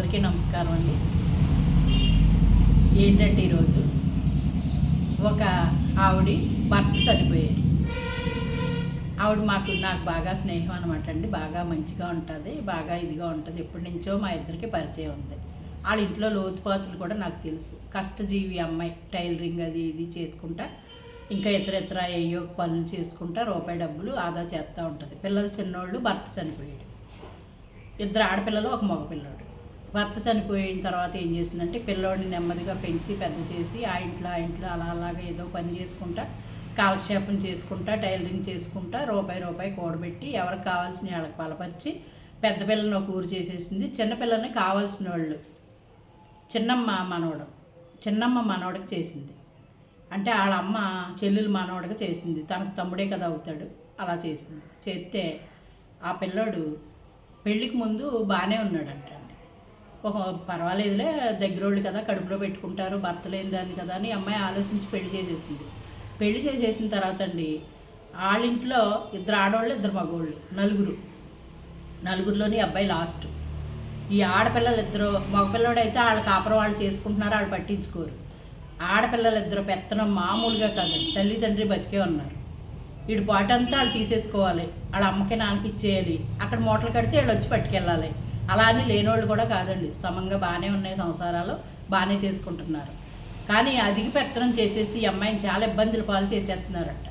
అందరికీ నమస్కారం అండి. ఏంటంటే ఈరోజు ఒక ఆవిడ భర్త చనిపోయారు. ఆవిడ మాకు నాకు బాగా స్నేహం అనమాట అండి. బాగా మంచిగా ఉంటుంది బాగా ఇదిగా ఉంటుంది. ఎప్పటి నుంచో మా ఇద్దరికి పరిచయం ఉంది. వాళ్ళ ఇంట్లో లోతుపాతులు కూడా నాకు తెలుసు. కష్టజీవి అమ్మాయి టైలరింగ్ అది ఇది చేసుకుంటా ఇంకా ఇతర ఇతర ఏయో పనులు చేసుకుంటా రూపాయి డబ్బులు ఆదా చేస్తూ ఉంటుంది. పిల్లలు చిన్నోళ్ళు భర్త చనిపోయాడు. ఇద్దరు ఆడపిల్లలు ఒక మగపిల్లాడు. భర్త చనిపోయిన తర్వాత ఏం చేసిందంటే పిల్లోడిని నెమ్మదిగా పెంచి పెద్ద చేసి ఆ ఇంట్లో ఆ ఇంట్లో అలా అలాగా ఏదో పని చేసుకుంటా కాలక్షేపం చేసుకుంటా టైలరింగ్ చేసుకుంటా రూపాయి రూపాయి కూడబెట్టి ఎవరికి కావాల్సిన వాళ్ళకి బలపరిచి పెద్ద పిల్లని ఒక ఊరు చేసేసింది. చిన్నపిల్లని కావాల్సిన వాళ్ళు. చిన్నమ్మ మనవడు చిన్నమ్మ మనవడికి చేసింది. అంటే వాళ్ళ అమ్మ చెల్లెలు మనవడికి చేసింది. తనకు తమ్ముడే కదా అవుతాడు. అలా చేసింది. చేస్తే ఆ పిల్లోడు పెళ్ళికి ముందు బాగానే ఉన్నాడంట. ఒక పర్వాలేదులే దగ్గరోళ్ళు కదా కడుపులో పెట్టుకుంటారు భర్త లేని దాన్ని కదా అని అమ్మాయి ఆలోచించి పెళ్ళి చేసేసింది. పెళ్ళి చేసేసిన తర్వాత అండి వాళ్ళ ఇంట్లో ఇద్దరు ఆడవాళ్ళు ఇద్దరు మగవాళ్ళు నలుగురు. నలుగురిలోని అబ్బాయి లాస్ట్. ఈ ఆడపిల్లలు ఇద్దరు మగపిల్లడైతే వాళ్ళ కాపురం వాళ్ళు చేసుకుంటున్నారు వాళ్ళు పట్టించుకోరు. ఆడపిల్లలు ఇద్దరు పెత్తనం మామూలుగా కాదండి తల్లిదండ్రి బతికే ఉన్నారు. వీడి పాటంతా వాళ్ళు తీసేసుకోవాలి వాళ్ళ అమ్మకి నాన్నకి ఇచ్చేయాలి అక్కడ మూటలు కడితే వీళ్ళు వచ్చి పట్టుకెళ్ళాలి. అలా అని లేనోళ్ళు కూడా కాదండి. సమంగా బాగానే ఉన్నాయి సంసారాలు బాగానే చేసుకుంటున్నారు. కానీ అధిక పెత్తనం చేసేసి అమ్మాయిని చాలా ఇబ్బందులు పాలు చేసేస్తున్నారట.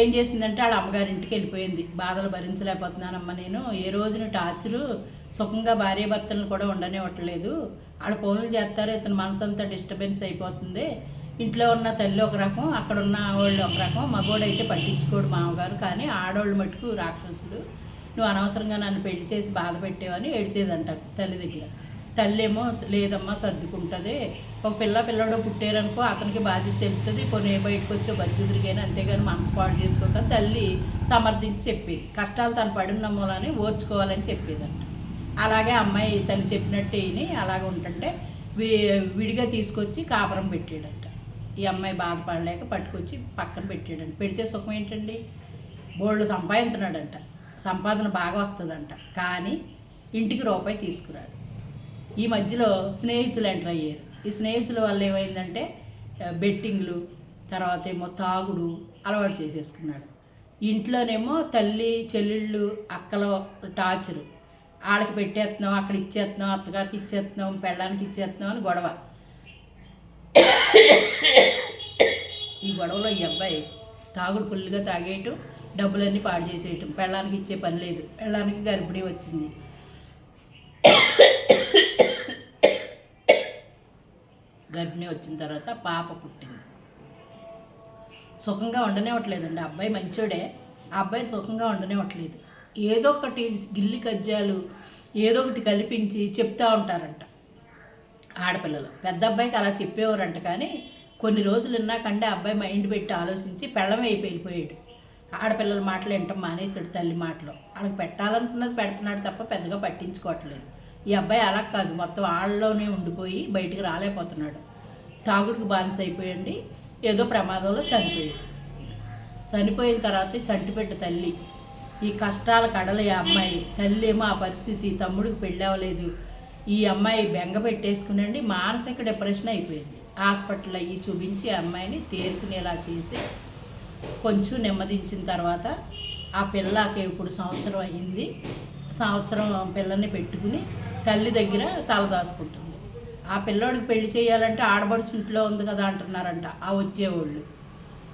ఏం చేసిందంటే వాళ్ళ అమ్మగారింటికి వెళ్ళిపోయింది. బాధలు భరించలేకపోతున్నానమ్మ నేను. ఏ రోజున టార్చరు సుఖంగా భార్య భర్తలను కూడా ఉండనివ్వట్లేదు వాళ్ళ పనులు చేస్తారు ఇతని మనసు అంతా డిస్టర్బెన్స్ అయిపోతుంది. ఇంట్లో ఉన్న తల్లి ఒక రకం అక్కడ ఉన్న వాళ్ళు ఒక రకం. మగోడైతే పట్టించుకోడు మామగారు. కానీ ఆడవాళ్ళు మటుకు రాక్షసులు. నువ్వు అనవసరంగా నన్ను పెళ్ళి చేసి బాధ పెట్టేవని ఏడ్చేదంట తల్లి దగ్గర. తల్లి ఏమో లేదమ్మా సర్దుకుంటుంది. ఒక పిల్ల పిల్లడు పుట్టారనుకో అతనికి బాధ్యత తెలుస్తుంది పోనీ బయటకు వచ్చే బతుకు అంతేగాని మనసు పాడు చేసుకోక తల్లి సమర్థించి చెప్పేది. కష్టాలు తను పడిన మూలని ఓర్చుకోవాలని చెప్పేదంట. అలాగే అమ్మాయి తను చెప్పినట్టు విని అలాగే ఉంటుంటే వి విడిగా తీసుకొచ్చి కాపురం పెట్టాడంట. ఈ అమ్మాయి బాధపడలేక పట్టుకొచ్చి పక్కన పెట్టాడంట. పెడితే సుఖం ఏంటండి? బోళ్ళు సంపాదించున్నాడంట సంపాదన బాగా వస్తుందంట. కానీ ఇంటికి రూపాయి తీసుకురాడు ఈ మధ్యలో స్నేహితులు ఎంటర్ అయ్యారు. ఈ స్నేహితుల వల్ల ఏమైందంటే బెట్టింగ్లు తర్వాత ఏమో తాగుడు అలవాటు చేసేసుకున్నాడు. ఇంట్లోనేమో తల్లి చెల్లెళ్ళు అక్కల టార్చరు. వాళ్ళకి పెట్టేస్తున్నాం అక్కడ ఇచ్చేస్తున్నాం అత్తగారికి ఇచ్చేస్తున్నాం పెళ్ళానికి ఇచ్చేస్తున్నాం అని గొడవ. ఈ గొడవలో ఈ అబ్బాయి తాగుడు ఫుల్గా తాగేయటం డబ్బులన్నీ పాడు చేసేయటం. పెళ్ళానికి ఇచ్చే పని లేదు. పెళ్ళానికి గర్భిణీ వచ్చింది. గర్భిణీ వచ్చిన తర్వాత పాప పుట్టింది. సుఖంగా ఉండనివ్వట్లేదండి అబ్బాయి మంచోడే. ఆ అబ్బాయి సుఖంగా ఉండనివ్వట్లేదు ఏదో ఒకటి గిల్లి కజ్జాలు ఏదో ఒకటి కల్పించి చెప్తా ఉంటారంట ఆడపిల్లలు. పెద్ద అబ్బాయికి అలా చెప్పేవారంట కానీ కొన్ని రోజులు ఉన్నాకంటే అబ్బాయి మైండ్ పెట్టి ఆలోచించి పెళ్ళం అయిపోయిపోయాడు. ఆడపిల్లల మాటలు వింటాం మానేసాడు తల్లి మాటలు. వాళ్ళకి పెట్టాలనుకున్నది పెడుతున్నాడు తప్ప పెద్దగా పట్టించుకోవట్లేదు. ఈ అబ్బాయి అలా కాదు మొత్తం ఆళ్ళలోనే ఉండిపోయి బయటికి రాలేకపోతున్నాడు. తాగుడికి బానిస అయిపోయండి ఏదో ప్రమాదంలో చనిపోయాడు. చనిపోయిన తర్వాత చంటిపెట్ట తల్లి ఈ కష్టాల కడలు ఈ అమ్మాయి. తల్లి ఏమో ఆ పరిస్థితి తమ్ముడికి పెళ్ళి అవ్వలేదు. ఈ అమ్మాయి బెంగ పెట్టేసుకునండి మానసిక డిప్రెషన్ అయిపోయింది. హాస్పిటల్ అయ్యి చూపించి ఈ అమ్మాయిని తేరుకునేలా చేసి కొంచెం నెమ్మదించిన తర్వాత ఆ పిల్లకి ఇప్పుడు సంవత్సరం అయింది. సంవత్సరం పిల్లని పెట్టుకుని తల్లి దగ్గర తలదాచుకుంటుంది ఆ పిల్లోడికి పెళ్ళి చేయాలంటే ఆడబడుచు ఇంట్లో ఉంది కదా అంటున్నారంట ఆ వచ్చేవాళ్ళు.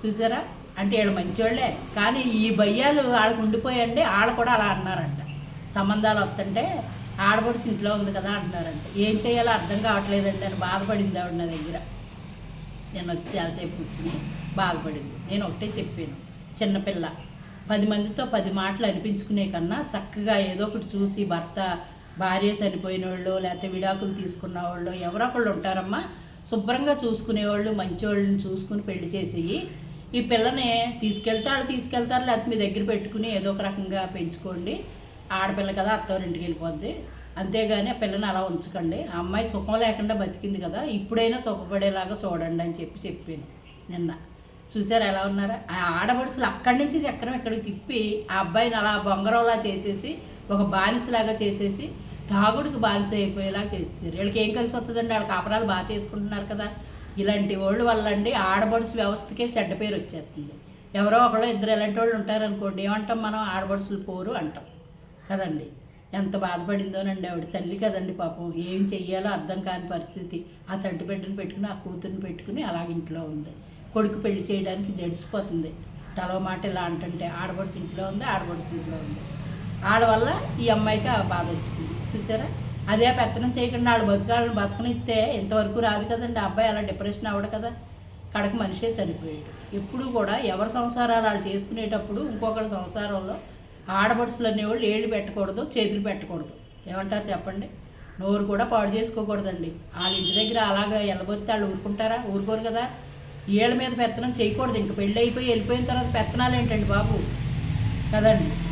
చూసారా? అంటే వీళ్ళు మంచివాళ్ళే కానీ ఈ భయ్యాలు వాళ్ళకు ఉండిపోయండి వాళ్ళు కూడా అలా అన్నారంట. సంబంధాలు వస్తుంటే ఆడపడుచు ఇంట్లో ఉంది కదా అంటున్నారంట. ఏం చేయాలో అర్థం కావట్లేదండి అని బాధపడింది ఆవిడ నా దగ్గర. నేను వచ్చి చాలాసేపు కూర్చుని బాధపడింది. నేను ఒకటే చెప్పాను చిన్నపిల్ల పది మందితో పది మాటలు అనిపించుకునే కన్నా చక్కగా ఏదో ఒకటి చూసి భర్త భార్య చనిపోయిన వాళ్ళు లేకపోతే విడాకులు తీసుకున్న వాళ్ళు ఎవరో ఒకళ్ళు ఉంటారమ్మా. శుభ్రంగా చూసుకునేవాళ్ళు మంచి వాళ్ళని చూసుకుని పెళ్ళి చేసేయి. ఈ పిల్లని తీసుకెళ్తాడు తీసుకెళ్తారు లేకపోతే మీ దగ్గర పెట్టుకుని ఏదో ఒక రకంగా పెంచుకోండి. ఆడపిల్ల కదా అత్తవారింటికి వెళ్ళిపోద్ది. అంతేగాని ఆ పిల్లని అలా ఉంచకండి. ఆ అమ్మాయి సుఖం లేకుండా బతికింది కదా ఇప్పుడైనా సుఖపడేలాగా చూడండి అని చెప్పి చెప్పాను నిన్న. చూసారు ఎలా ఉన్నారా? ఆ ఆడపడుచులు అక్కడి నుంచి చక్రం ఇక్కడికి తిప్పి ఆ అబ్బాయిని అలా బొంగరంలా చేసేసి ఒక బానిసలాగా చేసేసి తాగుడికి బానిస అయిపోయేలా చేస్తారు వీళ్ళకి ఏం కలిసి వస్తుందండి? వాళ్ళ కాపరాలు బాగా చేసుకుంటున్నారు కదా. ఇలాంటి వాళ్ళు వల్ల అండి ఆడబడుసు వ్యవస్థకే చెడ్డ పేరు వచ్చేస్తుంది. ఎవరో ఒకళ్ళు ఇద్దరు ఇలాంటి వాళ్ళు ఉంటారనుకోండి ఏమంటాం మనం? ఆడబడుసులు పోరు అంటాం. కదండి? ఎంత బాధపడిందోనండి ఆవిడ. తల్లి కదండి పాపం. ఏం చెయ్యాలో అర్థం కాని పరిస్థితి. ఆ చంటి బిడ్డను పెట్టుకుని ఆ కూతుర్ని పెట్టుకుని అలాగ ఇంట్లో ఉంది. కొడుకు పెళ్ళి చేయడానికి జడిసిపోతుంది. తల మాట ఇలా అంటుంటే ఆడబడుసు ఇంట్లో ఉంది ఆడబడుసు ఇంట్లో ఉంది. వాళ్ళ వల్ల ఈ అమ్మాయికి ఆ బాధ వచ్చింది. చూసారా? అదే పెత్తనం చేయకుండా వాళ్ళు బతుకాలను బతకనిస్తే ఇంతవరకు రాదు కదండి. ఆ అబ్బాయి అలా డిప్రెషన్ అవ్వడు కదా. కడక మనిషే చనిపోయాడు. ఎప్పుడు కూడా ఎవరి సంసారాలు వాళ్ళు చేసుకునేటప్పుడు ఇంకొకళ్ళ సంసారంలో ఆడపడుసులు అనేవాళ్ళు ఏళ్ళు పెట్టకూడదు చేతులు పెట్టకూడదు. ఏమంటారు చెప్పండి? నోరు కూడా పాడు చేసుకోకూడదండి. వాళ్ళ ఇంటి దగ్గర అలాగా వెళ్ళబోతే వాళ్ళు ఊరుకుంటారా? ఊరుకోరు కదా. ఏళ్ళ మీద పెత్తనం చేయకూడదు. ఇంక పెళ్ళి అయిపోయి వెళ్ళిపోయిన తర్వాత పెత్తనాలు ఏంటండి బాబు? కదండి.